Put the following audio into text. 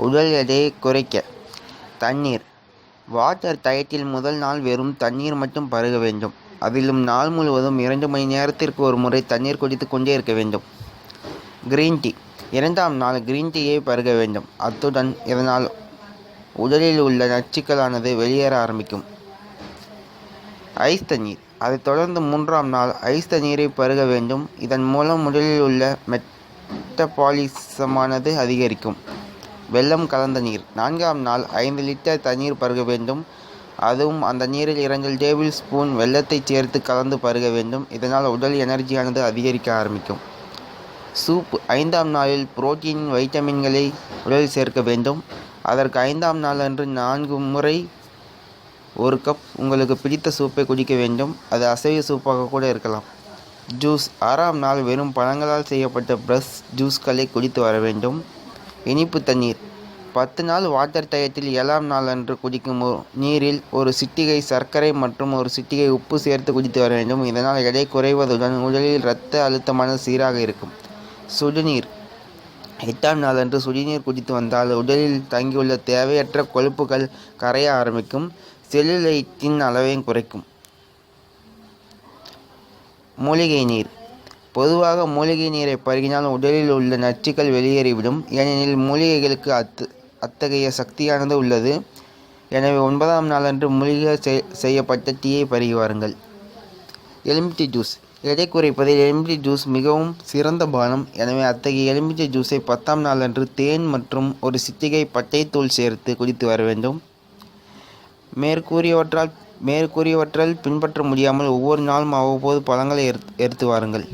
உடல் எடையை குறைக்க. தண்ணீர். வாட்டர் டயட்டில் முதல் நாள் வெறும் தண்ணீர் மட்டும் பருக வேண்டும். அதிலும் நாள் முழுவதும் இரண்டு மணி நேரத்திற்கு ஒரு முறை தண்ணீர் குடித்து கொண்டே இருக்க வேண்டும். Green tea. இரண்டாம் நாள் கிரீன் டீயை பருக வேண்டும். அத்துடன் இதனால் உடலில் உள்ள நச்சுக்களானது வெளியேற ஆரம்பிக்கும். ஐஸ் தண்ணீர். அதைத் தொடர்ந்து மூன்றாம் நாள் ஐஸ் தண்ணீரை பருக வேண்டும். இதன் மூலம் உடலில் உள்ள மெட்டபாலிசமானது அதிகரிக்கும். வெல்லம் கலந்த நீர். நான்காம் நாள் ஐந்து லிட்டர் தண்ணீர் பருக வேண்டும். அதுவும் அந்த நீரில் இரண்டு டேபிள் ஸ்பூன் வெல்லத்தை சேர்த்து கலந்து பருக வேண்டும். இதனால் உடல் எனர்ஜியானது அதிகரிக்க ஆரம்பிக்கும். சூப். ஐந்தாம் நாளில் புரோட்டீன் வைட்டமின்களை உடலில் சேர்க்க வேண்டும். அதற்கு ஐந்தாம் நாள் அன்று நான்கு முறை ஒரு கப் உங்களுக்கு பிடித்த சூப்பை குடிக்க வேண்டும். அது அசைவ சூப்பாக கூட இருக்கலாம். ஜூஸ். ஆறாம் நாள் வெறும் பழங்களால் செய்யப்பட்ட ப்ரஷ் ஜூஸ்களை குடித்து வர வேண்டும். இனிப்பு தண்ணீர். பத்து நாள் வாட்டர் டயத்தில் ஏழாம் நாள் அன்று குடிக்கும் நீரில் ஒரு சிட்டிகை சர்க்கரை மற்றும் ஒரு சிட்டிகை உப்பு சேர்த்து குடித்து வர வேண்டும். இதனால் எடை குறைவதுடன் உடலில் இரத்த அழுத்தமான சீராக இருக்கும். சுடுநீர். எட்டாம் நாளன்று சுடுநீர் குடித்து வந்தால் உடலில் தங்கியுள்ள தேவையற்ற கொழுப்புகள் கரைய ஆரம்பிக்கும். செல்லுலைட்டின் அளவையும் குறைக்கும். மூலிகை நீர். பொதுவாக மூலிகை நீரை பருகினால் உடலில் உள்ள நச்சுக்கள் வெளியேறிவிடும். ஏனெனில் மூலிகைகளுக்கு அத்து அத்தகைய சக்தியானது உள்ளது. எனவே ஒன்பதாம் நாளன்று மூலிகை செய்- செய்யப்பட்ட டீயை பருகி வாருங்கள். எலுமிச்சை ஜூஸ். எடை குறைப்பதில் எலுமிச்சை ஜூஸ் மிகவும் சிறந்த பானம். எனவே அத்தகைய எலுமிச்சை ஜூஸை பத்தாம் நாளன்று தேன் மற்றும் ஒரு சிட்டிகை பட்டைத்தூள் சேர்த்து குடித்து வர வேண்டும். மேற்கூறியவற்றால் மேற்கூறியவற்றால் பின்பற்ற முடியாமல் ஒவ்வொரு நாளும் அவ்வப்போது பழங்களை எடுத்து வாருங்கள்.